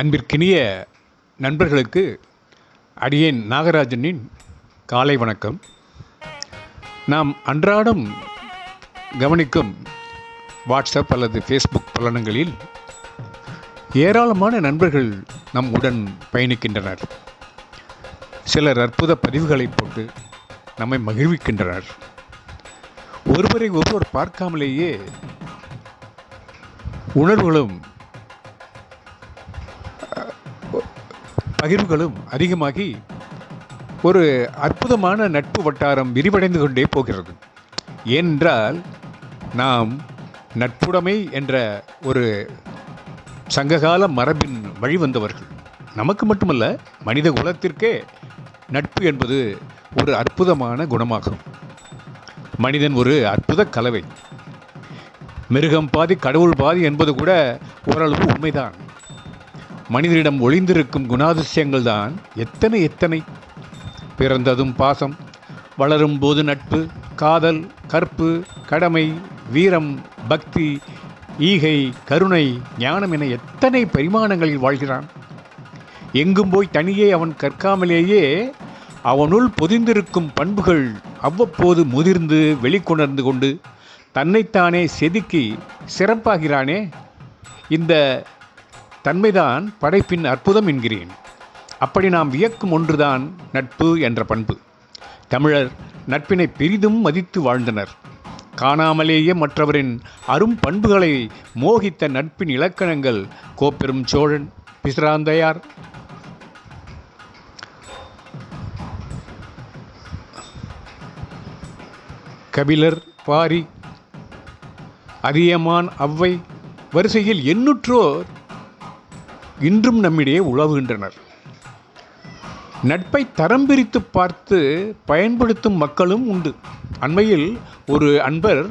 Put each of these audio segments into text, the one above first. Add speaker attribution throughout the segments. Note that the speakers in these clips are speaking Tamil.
Speaker 1: அன்பிற்கினிய நண்பர்களுக்கு அடியேன் நாகராஜனின் காலை வணக்கம் நாம் அன்றாடம் கவனிக்கும் வாட்ஸ்அப் அல்லது ஃபேஸ்புக் பலனங்களில் ஏராளமான நண்பர்கள் நம் உடன் பயணிக்கின்றனர் சிலர் அற்புத பதிவுகளை போட்டு நம்மை மகிழ்விக்கின்றனர் ஒருவரை ஒருவர் பார்க்காமலேயே உணர்வுகளும் பகிர்வுகளும் அதிகமாகி ஒரு அற்புதமான நட்பு வட்டாரம் விரிவடைந்து கொண்டே போகிறது ஏனென்றால் நாம் நட்புடைமை என்ற ஒரு சங்ககால மரபின் வழிவந்தவர்கள் நமக்கு மட்டுமல்ல மனித குலத்திற்கே நட்பு என்பது ஒரு அற்புதமான குணமாகும் மனிதன் ஒரு அற்புத கலவை மிருகம் பாதி கடவுள் பாதி என்பது கூட ஓரளவு உண்மைதான் மனிதனிடம் ஒளிந்திருக்கும் குணாதிசயங்கள் தான் எத்தனை எத்தனை பிறந்ததும் பாசம் வளரும் போது நட்பு காதல் கற்பு கடமை வீரம் பக்தி ஈகை கருணை ஞானம் என எத்தனை பரிமாணங்களில் வாழ்கிறான் எங்கும் போய் தனியே அவன் கற்காமலேயே அவனுள் பொதிந்திருக்கும் பண்புகள் அவ்வப்போது முதிர்ந்து வெளிக்கொணர்ந்து கொண்டு தன்னைத்தானே செதுக்கி சிறப்பாகிறானே இந்த தன்மைதான் படைப்பின் அற்புதம் என்கிறேன் அப்படி நாம் வியக்கும் ஒன்றுதான் நட்பு என்ற பண்பு தமிழர் நட்பினை பெரிதும் மதித்து வாழ்ந்தனர் காணாமலேயே மற்றவரின் அரும் பண்புகளை மோகித்த நட்பின் இலக்கணங்கள் கோப்பெரும் சோழன் பிசிராந்தையார்
Speaker 2: கபிலர் பாரி அதியமான் அவ்வை வரிசையில் எண்ணூற்றோர் இன்றும் நம்மிடையே உழவுகின்றனர் நட்பை தரம் பிரித்து பார்த்து பயன்படுத்தும் மக்களும் உண்டு அண்மையில் ஒரு அன்பர்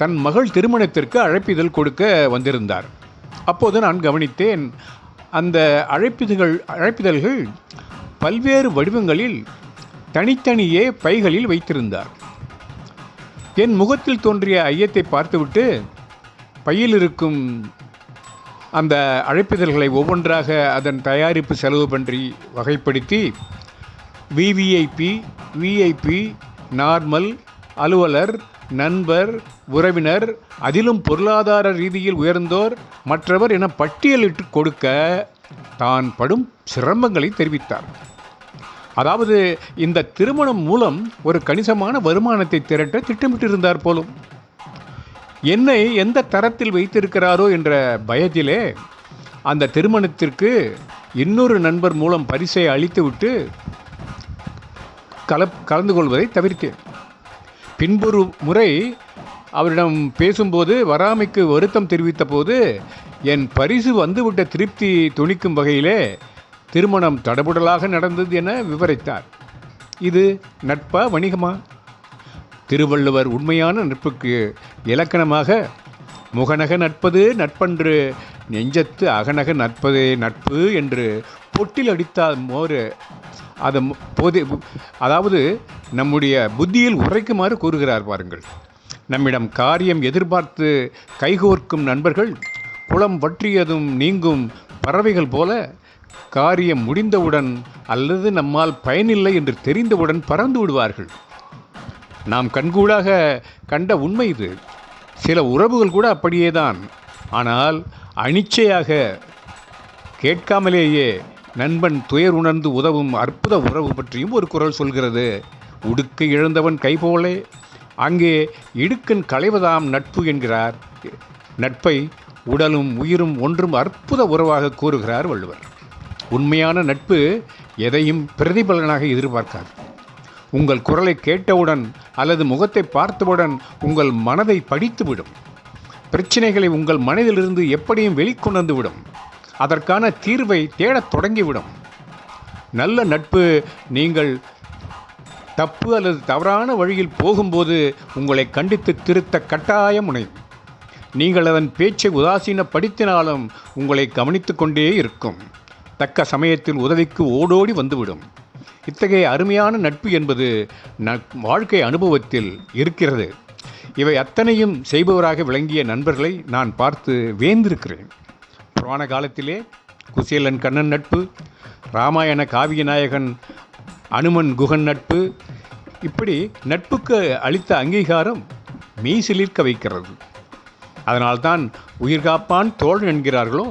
Speaker 2: தன் மகள் திருமணத்திற்கு அழைப்பிதழ் கொடுக்க வந்திருந்தார் அப்போது நான் கவனித்தேன் அந்த அழைப்பிதழ்கள் அழைப்பிதழ்கள் பல்வேறு வடிவங்களில் தனித்தனியே பைகளில் வைத்திருந்தார் என் முகத்தில் தோன்றிய ஐயத்தை பார்த்துவிட்டு பையில் இருக்கும் அந்த அழைப்பிதழ்களை ஒவ்வொன்றாக அதன் தயாரிப்பு செலவு பன்றி வகைப்படுத்தி விவிஐபி விஐபி நார்மல் அலுவலர் நண்பர் உறவினர் அதிலும் பொருளாதார ரீதியில் உயர்ந்தோர் மற்றவர் என பட்டியலிட்டு கொடுக்க தான் படும் சிரமங்களை தெரிவித்தார் அதாவது இந்த திருமணம் மூலம் ஒரு கணிசமான வருமானத்தை திரட்ட திட்டமிட்டிருந்தார் போலும் என்னை எந்த தரத்தில் வைத்திருக்கிறாரோ என்ற பயத்திலே அந்த திருமணத்திற்கு இன்னொரு நண்பர் மூலம் பரிசை அளித்துவிட்டு கல கலந்து கொள்வதை தவிர்த்தேன் பின்பொரு முறை அவரிடம் பேசும்போது வராமைக்கு வருத்தம் தெரிவித்த போது என் பரிசு வந்துவிட்ட திருப்தி துணிக்கும் வகையிலே திருமணம் தடபுடலாக நடந்தது என விவரித்தார் இது நட்பா வணிகமா திருவள்ளுவர் உண்மையான நட்புக்கு இலக்கணமாக முகநக நட்பது நட்பன்று நெஞ்சத்து அகநக நட்பதே நட்பு என்று பொட்டில் அடித்தால் மோர் அதை போதே அதாவது நம்முடைய புத்தியில் உரைக்குமாறு கூறுகிறார் பாருங்கள் நம்மிடம் காரியம் எதிர்பார்த்து கைகோர்க்கும் நண்பர்கள் குளம் வற்றியதும் நீங்கும் பறவைகள் போல காரியம் முடிந்தவுடன் அல்லது நம்மால் பயனில்லை என்று தெரிந்தவுடன் பறந்து விடுவார்கள் நாம் கண்கூடாக கண்ட உண்மை இது சில உறவுகள் கூட அப்படியே தான் ஆனால் அனிச்சையாக கேட்காமலேயே நண்பன் துயர் உணர்ந்து உதவும் அற்புத உறவு பற்றியும் ஒரு குரல் சொல்கிறது உடுக்கு இழந்தவன் கைபோலே அங்கே இடுக்கன் களைவதாம் நட்பு என்கிறார் நட்பை உடலும் உயிரும் ஒன்றும் அற்புத உறவாக கூறுகிறார் வள்ளுவர் உண்மையான நட்பு எதையும் பிரதிபலனாக எதிர்பார்க்காது உங்கள் குரலை கேட்டவுடன் அல்லது முகத்தை பார்த்தவுடன் உங்கள் மனதை படித்துவிடும் பிரச்சனைகளை உங்கள் மனதிலிருந்து எப்படியும் வெளிக்கொணர்ந்து அதற்கான தீர்வை தேடத் தொடங்கிவிடும் நல்ல நட்பு நீங்கள் தப்பு அல்லது தவறான வழியில் போகும்போது உங்களை கண்டித்து திருத்த கட்டாயம் முனையும் நீங்கள் அதன் பேச்சை உதாசீனப்படுத்தினாலும் உங்களை கவனித்து கொண்டே இருக்கும் தக்க சமயத்தில் உதவிக்கு ஓடோடி வந்துவிடும் இத்தகைய அருமையான நட்பு என்பது வாழ்க்கை அனுபவத்தில் இருக்கிறது இவை அத்தனையும் செய்பவராக விளங்கிய நண்பர்களை நான் பார்த்து வேந்திருக்கிறேன் புராண காலத்திலே குசேலன் கண்ணன் நட்பு ராமாயண காவிய நாயகன் அனுமன் குகன் நட்பு இப்படி நட்புக்கு அளித்த அங்கீகாரம் மெய்சிலிர்க்க வைக்கிறது அதனால்தான் உயிர்காப்பான் தோழன் என்கிறார்களோ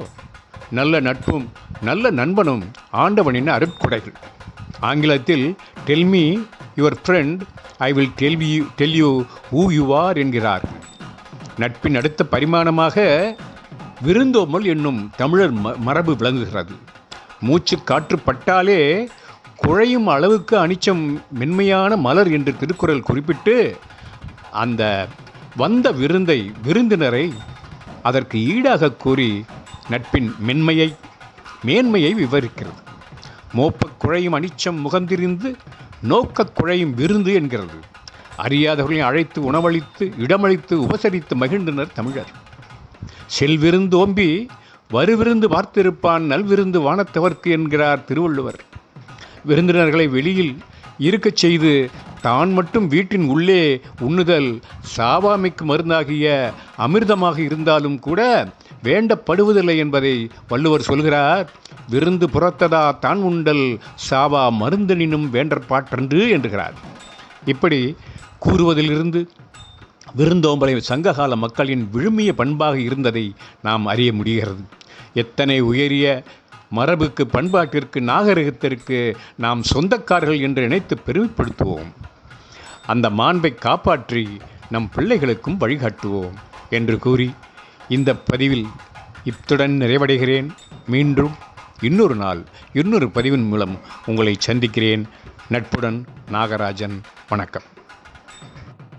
Speaker 2: நல்ல நட்பும் நல்ல நண்பனும் ஆண்டவனின் அருட்குடைகள் ஆங்கிலத்தில் tell me your friend I will tell you tell you who you are என்கிறார் நட்பின் அடுத்த பரிமாணமாக விருந்தோமல் என்னும் தமிழர் ம மரபு விளங்குகிறது மூச்சு காற்று பட்டாலே குழையும் அளவுக்கு அனிச்சம் மென்மையான மலர் என்று திருக்குறள் குறிப்பிட்டு அந்த வந்த விருந்தை விருந்தினரை அதற்கு ஈடாக கூறி நட்பின் மென்மையை மேன்மையை விவரிக்கிறது மோப்பக் குழையும் அனிச்சம் முகந்திரிந்து நோக்கக் குழையும் விருந்து என்கிறது அறியாதவர்களை அழைத்து உணவளித்து இடமளித்து உபசரித்து மகிழ்ந்தனர் தமிழர் செல்விருந்து ஓம்பி வருவிருந்து பார்த்திருப்பான் நல்விருந்து வானத்தவர்க்கு என்கிறார் திருவள்ளுவர் விருந்தினர்களை வெளியில் இருக்கச் செய்து தான் மட்டும் வீட்டின் உள்ளே உண்ணுதல் சாவாமைக்கு மருந்தாகிய அமிர்தமாக இருந்தாலும் கூட வேண்டப்படுவதில்லை என்பதை வள்ளுவர் சொல்கிறார் விருந்து புறத்ததா தான் உண்டல் சாவா மருந்தனினும் வேண்டற்பாற்றன்று என்கிறார் இப்படி கூறுவதிலிருந்து விருந்தோம்பலை சங்ககால மக்களின் விழுமிய பண்பாக இருந்ததை நாம் அறிய முடிகிறது எத்தனை உயரிய மரபுக்கு பண்பாட்டிற்கு நாகரிகத்திற்கு நாம் சொந்தக்காரர்கள் என்று நினைத்து பெருமைப்படுத்துவோம் அந்த மாண்பை காப்பாற்றி நம் பிள்ளைகளுக்கும் வழிகாட்டுவோம் என்று கூறி இந்த பதிவில் இத்துடன் நிறைவடைகிறேன் மீண்டும் இன்னொரு நாள் இன்னொரு பதிவின் மூலம் உங்களை சந்திக்கிறேன் நட்புடன் நாகராஜன் வணக்கம்